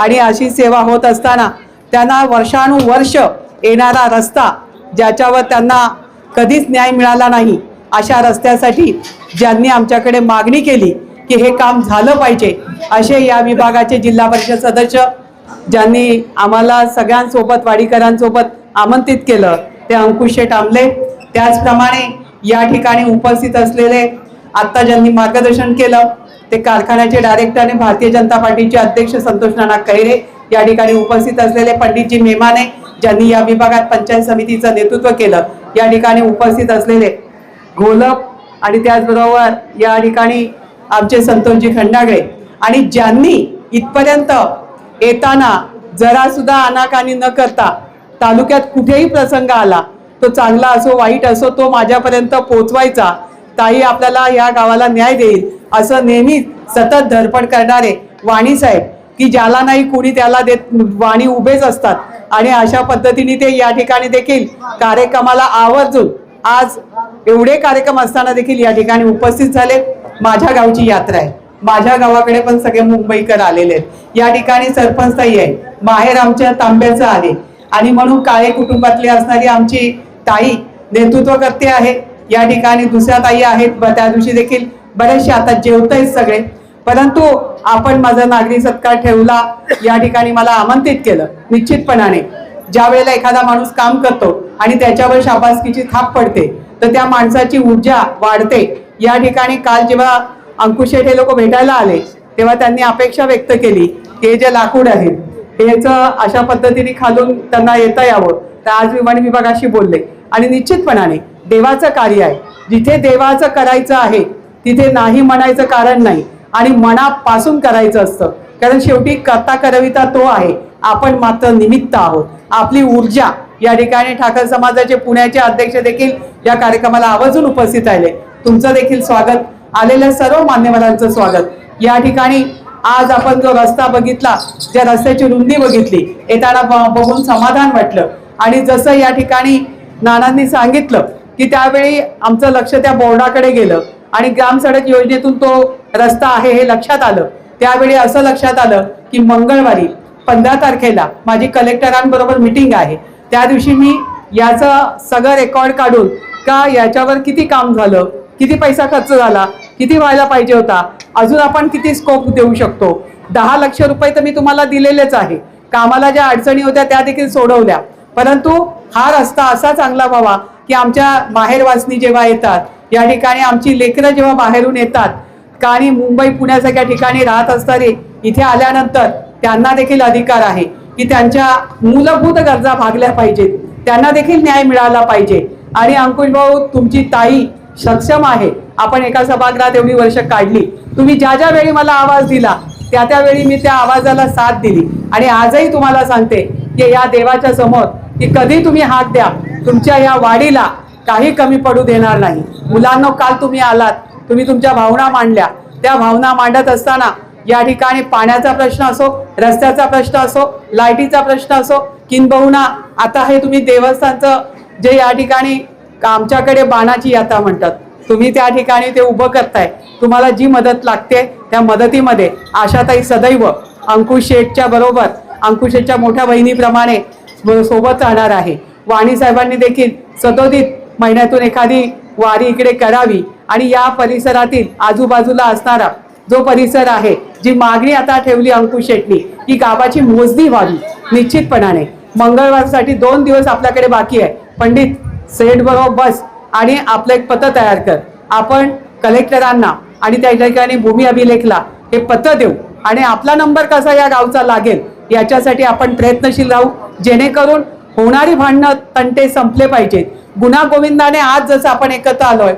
आणि अशी सेवा होत असताना त्यांना वर्षानुवर्ष येणारा रस्ता ज्याच्यावर त्यांना कधीच न्याय मिळाला नाही अशा रस्त्यासाठी ज्यांनी आमच्याकडे मागणी केली की हे काम झालं पाहिजे असे या विभागाचे जिल्हा परिषद सदस्य ज्यांनी आम्हाला सगळ्यांसोबत वाडीकरांसोबत आमंत्रित केलं ते अंकुश शेठ आमले. त्याचप्रमाणे या ठिकाणी उपस्थित असलेले आत्ता ज्यांनी मार्गदर्शन केलं ते कारखान्याचे डायरेक्टर आणि भारतीय जनता पार्टीचे अध्यक्ष संतोष नाना कैरे या ठिकाणी उपस्थित असलेले पंडितजी मेमाने ज्यांनी या विभागात पंचायत समितीचं नेतृत्व केलं या ठिकाणी उपस्थित असलेले घोलप आणि त्याचबरोबर या ठिकाणी आमचे संतोषजी खंडागळे आणि ज्यांनी इथपर्यंत येताना जरा सुद्धा अनाकानी न करता तालुक्यात कुठेही प्रसंग आला तो चांगला असो वाईट असो तो माझ्यापर्यंत पोचवायचा ताई आपल्याला या गावाला न्याय देईल. असं नेहमी सतत धडपड करणारे वाणी साहेब की ज्याला नाही कुणी त्याला देत वाणी उभेच असतात. आणि अशा पद्धतीने ते या ठिकाणी देखील कार्यक्रमाला आवर्जून आज एवढे कार्यक्रम असताना देखील या ठिकाणी उपस्थित झाले माझ्या गावची यात्रा आहे. माझ्या गावाकडे पण सगळे मुंबईकर आलेले आहेत. या ठिकाणी सरपंच ताई आहे. माहेर आमच्या तांब्याचं आहे. आणि म्हणून काळे कुटुंबातली असणारी आमची ताई नेतृत्व करते आहे. या ठिकाणी दुसऱ्या ताई आहेत. त्या दिवशी देखील बरेचसे आता जेवतायत सगळे. परंतु आपण माझा नागरी सत्कार ठेवला या ठिकाणी मला आमंत्रित केलं निश्चितपणाने. ज्या वेळेला एखादा माणूस काम करतो आणि त्याच्यावर शाबासकीची थाप पडते तर त्या माणसाची ऊर्जा वाढते. या ठिकाणी काल जेव्हा अंकुशेठ हे लोक भेटायला आले तेव्हा त्यांनी अपेक्षा व्यक्त केली की हे जे लाकूड आहे हेच अशा पद्धतीने खालून त्यांना येता यावं. तर आज विमान वन विभागाशी बोलले. आणि निश्चितपणाने देवाचं कार्य आहे. जिथे देवाचं करायचं आहे तिथे नाही म्हणायचं कारण नाही. आणि मनापासून करायचं असतं. कारण शेवटी करता करविता तो आहे. आपण मात्र निमित्त आहोत. आपली ऊर्जा या ठिकाणी ठाकर समाजाचे पुण्याचे अध्यक्ष देखील या कार्यक्रमाला आवर्जून उपस्थित राहिले. तुमचं देखील स्वागत. आलेल्या सर्व मान्यवरांचं स्वागत. या ठिकाणी आज आपण जो रस्ता बघितला ज्या रस्त्याची रुंदी बघितली. येताना ब- बघून समाधान वाटलं. आणि जसं या ठिकाणी नानांनी सांगितलं की त्यावेळी आमचं लक्ष त्या बोर्डाकडे गेलं. आणि ग्राम सडक योजनेतून तो रस्ता आहे हे लक्षात आलं. त्यावेळी असं लक्षात आलं की मंगळवारी पंधरा तारखेला माझी कलेक्टरांबरोबर मिटिंग आहे. त्या दिवशी मी याचं सगळं रेकॉर्ड काढून का याच्यावर किती काम झालं किती पैसा खर्च झाला किती व्हायला पाहिजे होता अजून आपण किती स्कोप देऊ शकतो? दहा लक्ष रुपये तर मी तुम्हाला दिलेलेच आहे. कामाला ज्या अडचणी होत्या त्या देखील सोडवल्या. परंतु हा रस्ता असा चांगला व्हावा की आमच्या माहेरवासनी जेव्हा येतात या ठिकाणी आमची लेकरं जेव्हा बाहेरून येतात का आणि मुंबई पुण्यासारख्या ठिकाणी राहत असणारे इथे आल्यानंतर त्यांना देखील अधिकार आहे की त्यांच्या मूलभूत गरजा भागल्या पाहिजेत. त्यांना देखील न्याय मिळाला पाहिजे. आणि अंकुश भाऊ तुमची ताई सक्षम आहे. आपण एका सभागृहात एवढी वर्ष काढली. तुम्ही ज्या ज्या वेळी मला आवाज दिला त्या त्यावेळी मी त्या आवाजाला साथ दिली. आणि आजही तुम्हाला सांगते की या देवाच्या समोर की कधी तुम्ही हात द्या. तुमच्या या वाडीला काही कमी पडू देणार नाही. मुलांना काल तुम्ही आलात तुम्ही तुमच्या भावना मांडल्या. त्या भावना मांडत असताना या ठिकाणी पाण्याचा प्रश्न असो रस्त्याचा प्रश्न असो लाईटीचा प्रश्न असो किंबहुना आता हे तुम्ही देवस्थानचं जे या ठिकाणी आमच्याकडे बाणाची यात्रा म्हणतात तुम्ही त्या ठिकाणी ते उभं करताय. तुम्हाला जी मदत लागते त्या मदतीमध्ये आशाताई सदैव अंकुश शेठच्या बरोबर अंकुश शेठच्या मोठ्या बहिणीप्रमाणे सोबत राहणार आहे. वाणी साहेबांनी देखील सदोदित महिन्यातून एखादी वारी इकडे करावी आणि या परिसरातील आजूबाजूला असणारा जो परिसर आहे जी मागणी आता ठेवली अंकुश शेटनी की गावाची मोजणी व्हावी निश्चितपणाने. मंगळवारसाठी दोन दिवस आपल्याकडे बाकी आहे. पंडित सेठ बरोबर बस आणि आपलं एक पत्र तयार कर. आपण कलेक्टरांना आणि त्या ठिकाणी भूमी अभिलेखला हे पत्र देऊ. आणि आपला नंबर कसा या गावचा लागेल याच्यासाठी आपण प्रयत्नशील राहू. जेणेकरून होणारी भांडणं तंटे संपले पाहिजेत. गुन्हा गोविंदाने आज जसं आपण एकत्र आलोय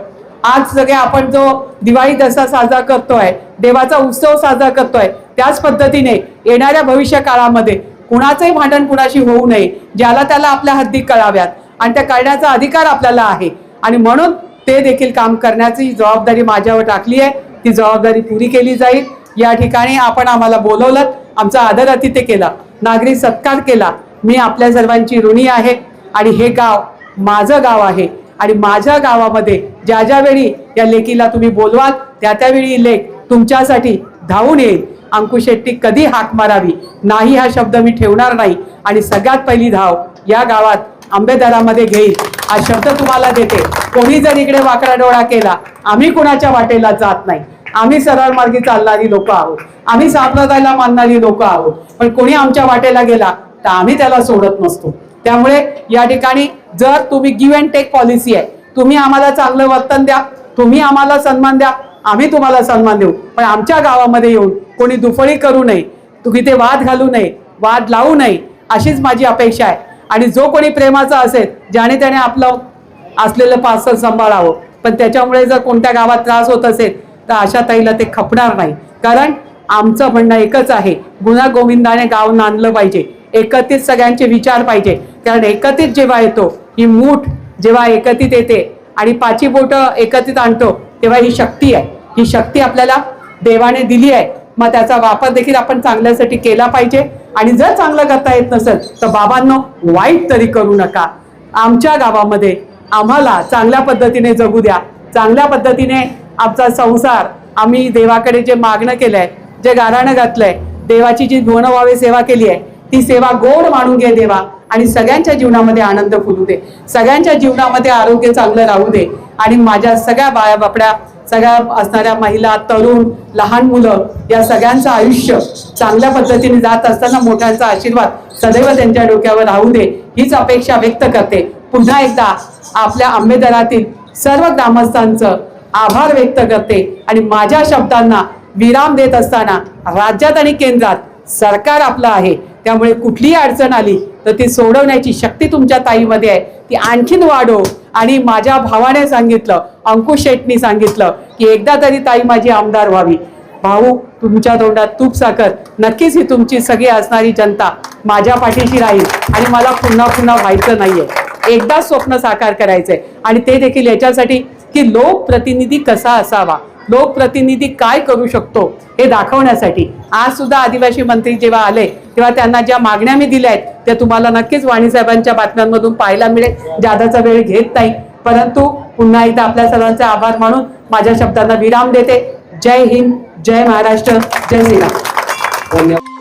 आज सगळे आपण जो दिवाळी दसरा साजरा करतोय देवाचा उत्सव साजरा करतोय त्याच पद्धतीने येणाऱ्या भविष्य काळामध्ये कुणाचंही भांडण कुणाशी होऊ नये ज्याला त्याला आपल्या हद्दी कळाव्यात आणि त्या करण्याचा अधिकार आपल्याला आहे. आणि म्हणून ते देखील काम करण्याची जबाबदारी माझ्यावर टाकली आहे. ती जबाबदारी पुरी केली जाईल. या ठिकाणी आपण आम्हाला बोलवलं आमचा आदर अतिथ्य केला. नागरी सत्कार केला. मी आपल्या सर्वांची ऋणी आहे. आणि हे गाव माझं गाव आहे. आणि माझ्या गावामध्ये ज्या ज्या वेळी या लेकीला तुम्ही बोलवाल त्या त्यावेळी लेख तुमच्यासाठी धावून येईल. अंकुश शेट्टी कधी हाक मारावी? नाही हा शब्द मी ठेवणार नाही. आणि सगळ्यात पहिली धाव या गावात आंबेदरामध्ये घेईल. हा शब्द तुम्हाला देते. कोणी जर इकडे वाकडा डोळा केला आम्ही कुणाच्या वाटेला जात नाही. आम्ही सरळ मार्गी चालणारी लोक आहोत. आम्ही संप्रदायाला मानणारी लोक आहोत. पण कोणी आमच्या वाटेला गेला तर आम्ही त्याला सोडत नसतो. त्यामुळे या ठिकाणी जर तुम्ही गिव्ह अँड टेक पॉलिसी आहे तुम्ही आम्हाला चांगलं वर्तन द्या तुम्ही आम्हाला सन्मान द्या आम्ही तुम्हाला सन्मान देऊ. पण आमच्या गावामध्ये येऊन कोणी दुफळी करू नये तुम्ही ते वाद घालू नये वाद लावू नये अशीच माझी अपेक्षा आहे. आणि जो कोणी प्रेमाचा असेल ज्याने त्याने आपलं असलेलं पार्सल सांभाळावं पण त्याच्यामुळे जर कोणत्या गावात त्रास होत असेल तर अशा ताईला ते खपणार नाही. कारण आमचं म्हणणं एकच आहे गुन्हा गोविंदाने गाव नांदलं पाहिजे एकत्रित सगळ्यांचे विचार पाहिजे कारण एकत्रित जेव्हा येतो ही मूठ जेव्हा एकत्रित येते आणि पाची बोटं एकत्रित आणतो तेव्हा ही शक्ती आहे. ही शक्ती आपल्याला देवाने दिली आहे. मग त्याचा वापर देखील आपण चांगल्यासाठी केला पाहिजे. आणि जर चांगलं करता येत नसेल तर बाबांनो वाईट तरी करू नका. आमच्या गावामध्ये आम्हाला चांगल्या पद्धतीने जगू द्या. चांगल्या पद्धतीने आमचा संसार आम्ही देवाकडे जे मागणं केलंय जे गाराणं घातलंय देवाची जी गुणवावे सेवा केली आहे ती सेवा गोड मानून घे देवा. आणि सगळ्यांच्या जीवनामध्ये आनंद फुलू दे. सगळ्यांच्या जीवनामध्ये आरोग्य चांगलं राहू दे. आणि माझ्या सगळ्या बाया बापड्या सगळ्या असणाऱ्या महिला तरुण लहान मुलं या सगळ्यांचं आयुष्य चांगल्या पद्धतीने जात असताना मोठ्यांचा आशीर्वाद सदैव त्यांच्या डोक्यावर राहू दे. हीच अपेक्षा व्यक्त करते. पुन्हा एकदा आपल्या आंबेदरातील सर्व ग्रामस्थांचं आभार व्यक्त करते आणि माझ्या शब्दांना विराम देत असताना राज्यात आणि केंद्रात सरकार आपलं आहे. त्यामुळे कुठलीही अडचण आली तर ती सोडवण्याची शक्ती तुमच्या ताईमध्ये आहे. ती आणखीन वाढो. आणि माझ्या भावाने सांगितलं अंकुश शेटनी सांगितलं की एकदा तरी ताई माझी आमदार व्हावी. भाऊ तुमच्या तोंडात तूप साखर. नक्कीच ही तुमची सगळी असणारी जनता माझ्या पाठीशी राहील. आणि मला पुन्हा पुन्हा व्हायचं नाहीये. एकदा स्वप्न साकार करायचंय. आणि ते देखील याच्यासाठी की लोकप्रतिनिधी कसा असावा? लोकप्रतिनिधी काय करू शकतो हे दाखवण्यासाठी. आज सुद्धा आदिवासी मंत्री जेव्हा आले तेव्हा त्यांना ज्या मागण्या मी दिल्या आहेत त्या तुम्हाला नक्कीच वाणीसाहेबांच्या बातम्यांमधून पाहायला मिळेल. जादाचा वेळ घेत नाही. परंतु पुन्हा एकदा आपल्या सर्वांचे आभार मानून माझ्या शब्दांना विराम देते. जय हिंद जय महाराष्ट्र जय श्रीराम. धन्यवाद.